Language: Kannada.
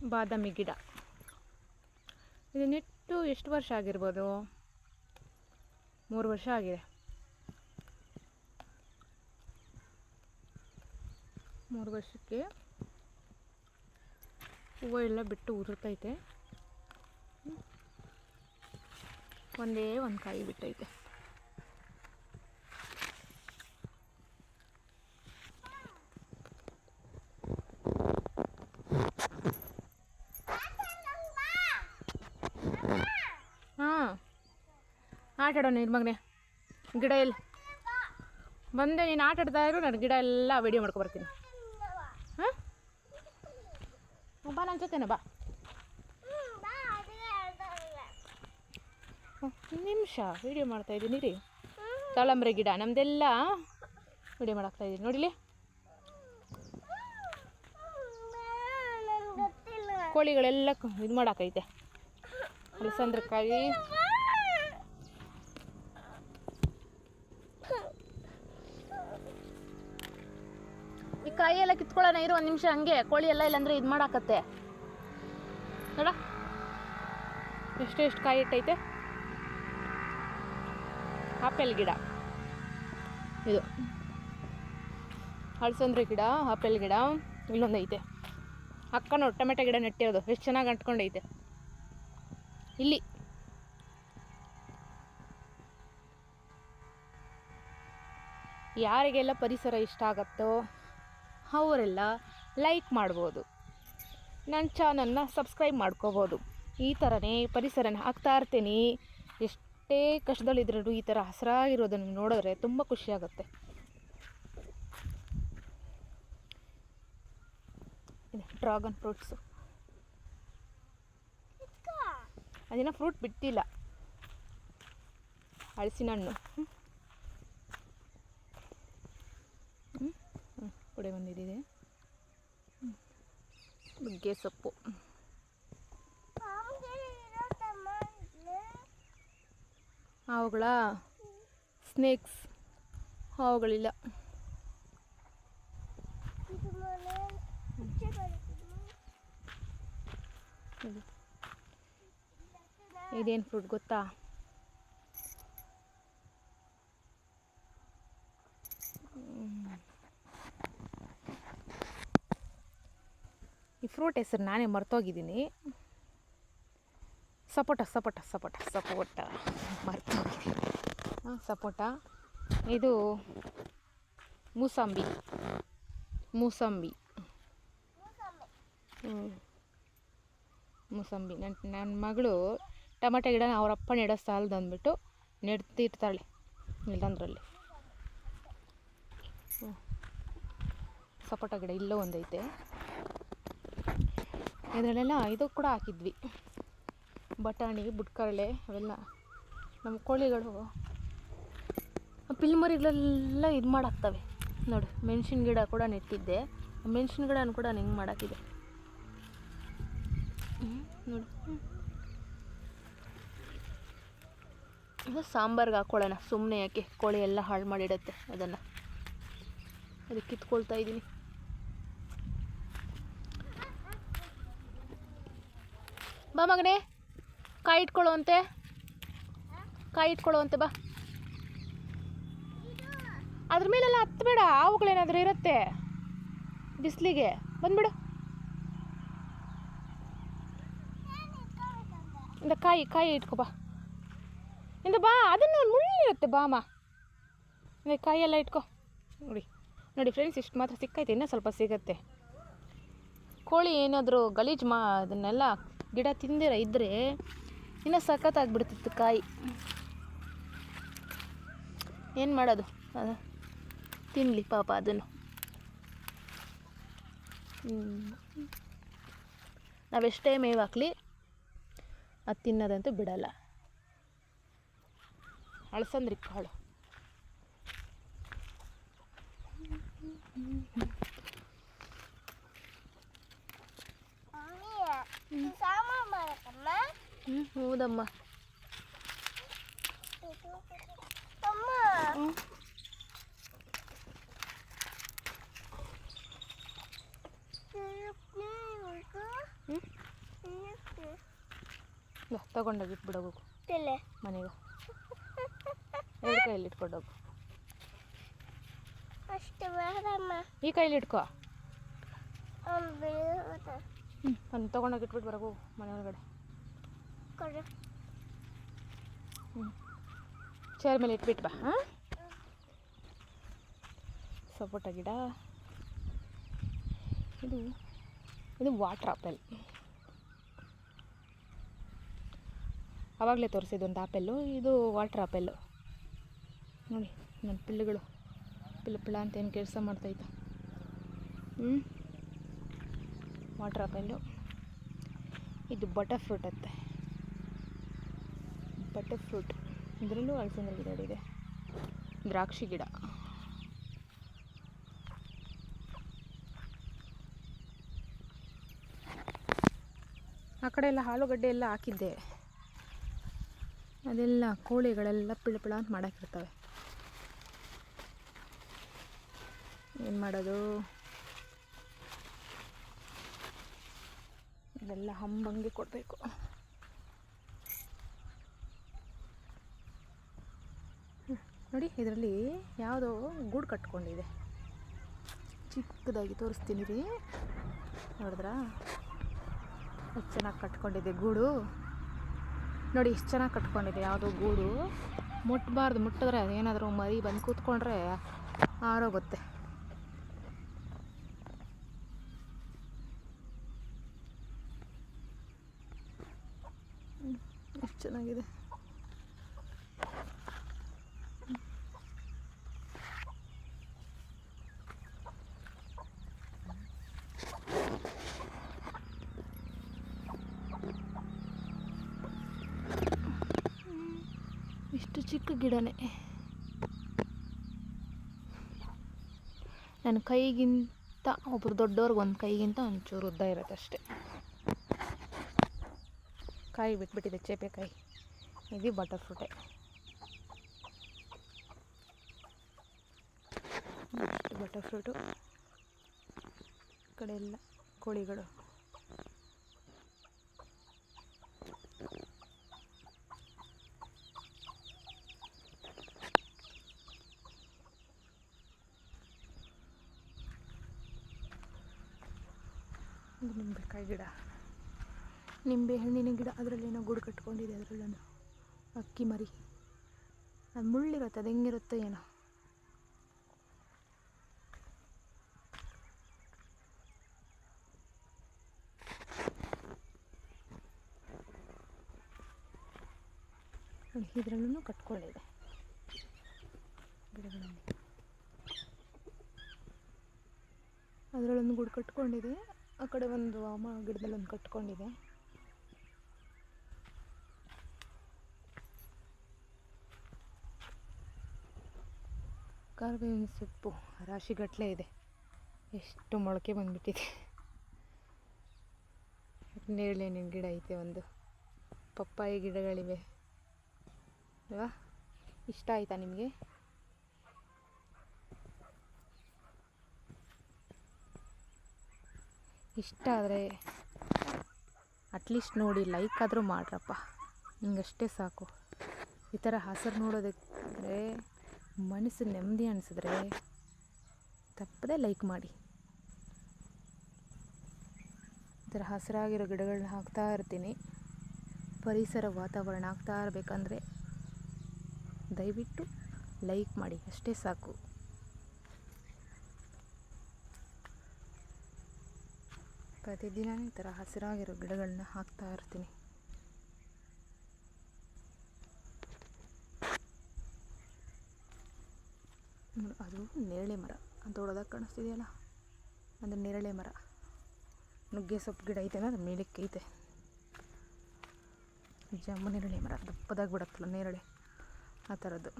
ಬಾದಾಮಿ ಗಿಡ. ಇದು ನೆಟ್ಟು ಎಷ್ಟು ವರ್ಷ ಆಗಿರ್ಬೋದು? ಮೂರು ವರ್ಷ ಆಗಿದೆ. ಮೂರು ವರ್ಷಕ್ಕೆ ಹೂವು ಎಲ್ಲ ಬಿಟ್ಟು ಉರುತೈತೆ ಒಂದೇ ಒಂದು ಕಾಯಿ ಬಿಟ್ಟೈತೆ ಹಾಂ ಆಟ ಆಡೋಣ ಮಗನೇ. ಗಿಡ ಎಲ್ಲ? ಬಂದೆ, ನೀನು ಆಟ ಆಡ್ತಾ ಇರು, ನಾನು ಗಿಡ ಎಲ್ಲ ವಿಡಿಯೋ ಮಾಡ್ಕೊಬರ್ತೀನಿ. ಹಾಂ? ಬಾ ನನ್ನ ಜೊತೆನ ಬಾ. ನಿಮಿಷ ವಿಡಿಯೋ ಮಾಡ್ತಾ ಇದ್ದೀನಿ ರೀ ತಳಂಬ್ರೆ ಗಿಡ, ನಮ್ದೆಲ್ಲ ವಿಡಿಯೋ ಮಾಡಾಕ್ತಾ ಇದ್ದೀನಿ ನೋಡಿಲಿ? ಕೋಳಿಗಳೆಲ್ಲ ಇದು ಮಾಡಾಕೈತೆ. ಅಲಸಂದ್ರಕಾಯಿ. ಕಾಯಿ ಎಲ್ಲ ಕಿತ್ಕೊಳ್ಳೋಣ ಇರು ಒಂದು ನಿಮಿಷ ಹಂಗೆ, ಕೋಳಿ ಎಲ್ಲ ಇಲ್ಲಾಂದ್ರೆ ಇದು ಮಾಡಾಕತ್ತೆ. ನೋಡ. ಎಷ್ಟು ಎಷ್ಟು ಕಾಯಿ ಇಟ್ಟೈತೆ? ಆಪಲ್ ಗಿಡ. ಇದು. ಹಳಸಂದ್ರಿ ಗಿಡ, ಆಪಲ್ ಗಿಡ, ಇಲ್ಲೊಂದು ಐತೆ. ಅಕ್ಕ ನೋಡಿ, ಟೊಮೆಟೊ ಗಿಡ ನೆಟ್ಟಿರೋದು. ಎಷ್ಟು ಚೆನ್ನಾಗಿ ಅಂಟ್ಕೊಂಡೈತೆ. ಇಲ್ಲಿ. ಯಾರಿಗೆಲ್ಲ ಪರಿಸರ ಇಷ್ಟ ಆಗತ್ತೋ? ಅವರೆಲ್ಲ ಲೈಕ್ ಮಾಡ್ಬೋದು. ನನ್ನ ಚಾನಲ್ನ ಸಬ್ಸ್ಕ್ರೈಬ್ ಮಾಡ್ಕೋಬೋದು. ಈ ಥರನೇ ಪರಿಸರನ ಹಾಕ್ತಾ ಇರ್ತೀನಿ. ಎಷ್ಟೇ ಕಷ್ಟದಲ್ಲಿದ್ರೂ ಈ ಥರ ಹಸಿರಾಗಿರೋದನ್ನು ನೋಡಿದ್ರೆ ತುಂಬ ಖುಷಿಯಾಗುತ್ತೆ. Dragon fruits. ಅದಿನ ಫ್ರೂಟ್ ಬಿಟ್ಟಿಲ್ಲ. ಹಳಸಿನ ಹಣ್ಣು ಕೊಡೆ ಬಂದಿದೆ. ನುಗ್ಗೆ ಸೊಪ್ಪು. ಹಾವುಗಳ ಸ್ನೇಕ್ಸ್. ಹಾವುಗಳಿಲ್ಲ. ಇದು. ಇದೇನು ಫ್ರೂಟ್ ಗೊತ್ತಾ? ಈ ಫ್ರೂಟ್ ಹೆಸರು ನಾನೇ ಮರ್ತೋಗಿದ್ದೀನಿ. ಸಪೋಟ ಸಪೋಟ ಸಪೋಟ ಸಪೋಟ. ಮರ್ತೋಗಿದ್ದೀನಿ. ಸಪೋಟ. ಇದು ಮೂಸಂಬಿ. ಮೂಸಂಬಿ. ಹ್ಞೂ ಮೂಸಂಬಿ. ನನ್ನ ನನ್ನ ಮಗಳು ಟೊಮೆಟೊ ಗಿಡನ ಅವರಪ್ಪ ನೆಡೋ ಸಾಲದು ಅಂದ್ಬಿಟ್ಟು ನೆಡ್ತಿರ್ತಾಳೆ ಇಲ್ಲಂದ್ರಲ್ಲಿ ಸಪೋಟ ಗಿಡ ಇಲ್ಲೋ ಒಂದೈತೆ. ಇದರಲ್ಲೆಲ್ಲ ಇದು ಕೂಡ ಹಾಕಿದ್ವಿ. ಬಟಾಣಿ, ಬುಟ್ಕರಳೆ ಅವೆಲ್ಲ. ನಮ್ಮ ಕೋಳಿಗಳು ಪಿಲ್ಮರಿಗಳೆಲ್ಲ ಇದು ಮಾಡಾಕ್ತವೆ. ನೋಡಿ, ಮೆಣಸಿನ ಗಿಡ ಕೂಡ ನೆಟ್ಟಿದ್ದೆ. ಮೆಣಸಿನ ಗಿಡನೂ ಕೂಡ ಹಿಂಗೆ ಮಾಡಾಕಿದೆ. ನೋಡಿ. ಇದು ಸಾಂಬಾರ್ಗೆ ಹಾಕ್ಕೊಳ್ಳೋಣ ಸುಮ್ಮನೆ ಯಾಕೆ ಕೋಳಿ ಎಲ್ಲ ಹಾಳು ಮಾಡಿಡತ್ತೆ ಅದನ್ನು. ಅದಕ್ಕೆ ಕಿತ್ಕೊಳ್ತಾ ಇದ್ದೀನಿ ಬಾ ಮಗನೇ. ಕಾಯಿ ಇಟ್ಕೊಳ್ಳುವಂತೆ. ಕಾಯಿ ಇಟ್ಕೊಳ್ಳುವಂತೆ ಬಾ. ಅದ್ರ ಮೇಲೆಲ್ಲ ಹತ್ತಬೇಡ ಹಾವುಗಳೇನಾದರೂ ಇರುತ್ತೆ. ಬಿಸಿಲಿಗೆ. ಬಂದ್ಬಿಡು. ಇಂದ ಕಾಯಿ ಕಾಯಿ ಇಟ್ಕೊ ಬಾ. ಇಂದ ಬಾ, ಅದನ್ನು ಮುಳ್ಳಿರುತ್ತೆ ಬಾಮ. ಇಂದ ಕಾಯಿ ಎಲ್ಲ ಇಟ್ಕೊ. ನೋಡಿ ನೋಡಿ ಫ್ರೆಂಡ್ಸ್ ಇಷ್ಟು ಮಾತ್ರ ಸಿಕ್ಕೈತೆ ಇನ್ನೂ ಸ್ವಲ್ಪ ಸಿಗುತ್ತೆ. ಕೋಳಿ ಏನಾದರೂ ಗಲೀಜು ಮಾ ಅದನ್ನೆಲ್ಲ ಗಿಡ ತಿಂದಿರ ಇದ್ದರೆ ಇನ್ನೂ ಸಖತ್ತಾಗ್ಬಿಡ್ತಿತ್ತು ಕಾಯಿ. ಏನು ಮಾಡೋದು? ಅದು ತಿನ್ನಲಿ ಪಾಪ ಅದನ್ನು. ನಾವೆಷ್ಟೇ ಮೇವು ಹಾಕ್ಲಿ ಅದು ತಿನ್ನೋದಂತೂ ಬಿಡಲ್ಲ. ಅಳಸಂದ್ರಿ ಕಾಳು. ಹ್ಞೂ ಹ್ಞೂ ಹೌದಮ್ಮ. ತಗೊಂಡೋಗಿ ಇಟ್ಬಿಡೋಗು. ಮನೆಗೆ. ಎರಡು ಕೈಯಲ್ಲಿ ಇಟ್ಕೊಂಡೋಗು. ಈ ಕೈಯಲ್ಲಿ ಇಟ್ಕೋ. ಹ್ಞೂ ತೊಗೊಂಡೋಗಿ ಇಟ್ಬಿಟ್ಟು ಬರೋಗು ಮನೆ ಒಳಗಡೆ. ಚೇರ್ ಮೇಲೆ ಇಟ್ಬಿಟ್ಟು ಬಾ, ಹಾಂ? ಸಪೋಟ ಗಿಡ. ಇದು ಇದು ವಾಟ್ರ್ ಆಪಲ್ ಆವಾಗಲೇ ತೋರಿಸಿದ್ದು ಒಂದು ಆಪೆಲ್ಲು ಇದು ವಾಟ್ರ್ ಆಪೆಲ್ಲು ನೋಡಿ, ನನ್ನ ಪಿಲ್ಲುಗಳು, ಪಿಲ್ಲ ಪಿಲ್ಲ ಅಂತ ಏನು ಕೆಲಸ ಮಾಡ್ತಾಯಿತ್ತು ಹ್ಞೂ ವಾಟ್ರ್ ಆಪೆಲ್ಲು ಇದು ಬಟರ್ ಫ್ರೂಟ್ ಅತ್ತೆ. Butter fruit. ಇದರಲ್ಲೂ ಹಲಸಿನ ಗಿಡಗಳಿದೆ ದ್ರಾಕ್ಷಿ ಗಿಡ. ಆ ಕಡೆ ಎಲ್ಲ ಆಲೂಗಡ್ಡೆ ಎಲ್ಲ ಹಾಕಿದ್ದೆ. ಅದೆಲ್ಲ ಕೋಳಿಗಳೆಲ್ಲ ಪಿಳ ಪಿಳ ಅಂತ ಮಾಡಾಕಿರ್ತವೆ. ಏನು ಮಾಡೋದು? ಇದೆಲ್ಲ ಹಂಬಂಗೆ ಕೊಡಬೇಕು. ನೋಡಿ, ಇದರಲ್ಲಿ ಯಾವುದೋ ಗೂಡು ಕಟ್ಕೊಂಡಿದೆ. ಚಿಕ್ಕದಾಗಿ ತೋರಿಸ್ತೀನಿ ರೀ. ನೋಡಿದ್ರಾ? ಎಷ್ಟು ಚೆನ್ನಾಗಿ ಕಟ್ಕೊಂಡಿದೆ ಗೂಡು. ನೋಡಿ, ಎಷ್ಟು ಚೆನ್ನಾಗಿ ಕಟ್ಕೊಂಡಿದೆ ಯಾವುದೋ ಗೂಡು. ಮುಟ್ಟಬಾರ್ದು ಮುಟ್ಟಿದ್ರೆ ಏನಾದರೂ ಮರಿ ಬಂದು ಕೂತ್ಕೊಂಡ್ರೆ ಆರೋಗುತ್ತೆ ಎಷ್ಟು ಚೆನ್ನಾಗಿದೆ. ಇಷ್ಟು ಚಿಕ್ಕ ಗಿಡನೇ. ನನ್ನ ಕೈಗಿಂತ ಒಬ್ರು ದೊಡ್ಡವ್ರಿಗೆ ಒಂದು ಕೈಗಿಂತ ಒಂಚೂರು ಉದ್ದ ಇರುತ್ತೆ ಅಷ್ಟೇ. ಕಾಯಿ ಬಿಟ್ಬಿಟ್ಟಿದೆ ಚೇಪೆಕಾಯಿ ಇದು ಬಟರ್ ಫ್ರೂಟೆ ಬಟರ್ ಫ್ರೂಟು ಕಡೆ ಎಲ್ಲ ಕೋಳಿಗಳು. ಇದು ನಿಂಬೆಕಾಯಿ ಗಿಡ. ನಿಂಬೆ ಹಣ್ಣಿನ ಗಿಡ. ಅದರಲ್ಲೇನೋ ಗೂಡು ಕಟ್ಕೊಂಡಿದೆ ಅದರಲ್ಲೂ ಅಕ್ಕಿ ಮರಿ. ಅದು ಮುಳ್ಳಿರುತ್ತೆ, ಅದು ಹೆಂಗಿರುತ್ತೋ ಏನೋ. ಇದರಲ್ಲೂ ಕಟ್ಕೊಂಡಿದೆ. ಅದರಲ್ಲೊಂದು ಗೂಡು ಕಟ್ಕೊಂಡಿದೆ. ಆ ಕಡೆ ಒಂದು ಅಮ್ಮ ಗಿಡದಲ್ಲಿ ಒಂದು ಕಟ್ಕೊಂಡಿದೆ. ಕರ್ಬೇವಿನ ಸೊಪ್ಪು ರಾಶಿಗಟ್ಟಲೆ ಇದೆ. ಎಷ್ಟು ಮೊಳಕೆ ಬಂದ್ಬಿಟ್ಟಿದೆ. ನೇರಳೆಹಣ್ಣಿನ ಗಿಡ ಐತೆ ಒಂದು. ಪಪ್ಪಾಯಿ ಗಿಡಗಳಿವೆ. ಅಲ್ವಾ ಇಷ್ಟ ಆಯಿತಾ ನಿಮಗೆ? ಇಷ್ಟ ಆದರೆ ಅಟ್ಲೀಸ್ಟ್ ನೋಡಿ, ಲೈಕ್ ಆದರೂ ಮಾಡ್ರಪ್ಪ. ಹಿಂಗಷ್ಟೇ ಸಾಕು. ಈ ಥರ ಹಸಿರು ನೋಡೋದಕ್ಕೆ ಮನಸ್ಸು ನೆಮ್ಮದಿ ಅನಿಸಿದ್ರೆ ತಪ್ಪದೆ ಲೈಕ್ ಮಾಡಿ. ಈ ಥರ ಹಸಿರಾಗಿರೋ ಗಿಡಗಳನ್ನ ಹಾಕ್ತಾ ಇರ್ತೀನಿ. ಪರಿಸರ ವಾತಾವರಣ ಆಗ್ತಾ ಇರಬೇಕಂದ್ರೆ ದಯವಿಟ್ಟು ಲೈಕ್ ಮಾಡಿ, ಅಷ್ಟೇ ಸಾಕು. ಪ್ರತಿದಿನ ಈ ಥರ ಹಸಿರಾಗಿರೋ ಗಿಡಗಳನ್ನ ಹಾಕ್ತಾ ಇರ್ತೀನಿ. ಅದು ನೇರಳೆ ಮರ. ದೊಡ್ಡದಾಗ ಕಾಣಿಸ್ತಿದೆಯಲ್ಲ? ಅದು ನೇರಳೆ ಮರ. ನುಗ್ಗೆ ಸೊಪ್ಪು ಗಿಡ ಐತೆ ಅದು ಮೇಲಕ್ಕೆ ಐತೆ ಜಮ್ಮು ನೇರಳೆ ಮರ, ದಪ್ಪದಾಗಿ ಬಿಡತ್ತಲ್ಲ ನೇರಳೆ. ಆ ಥರದ್ದು.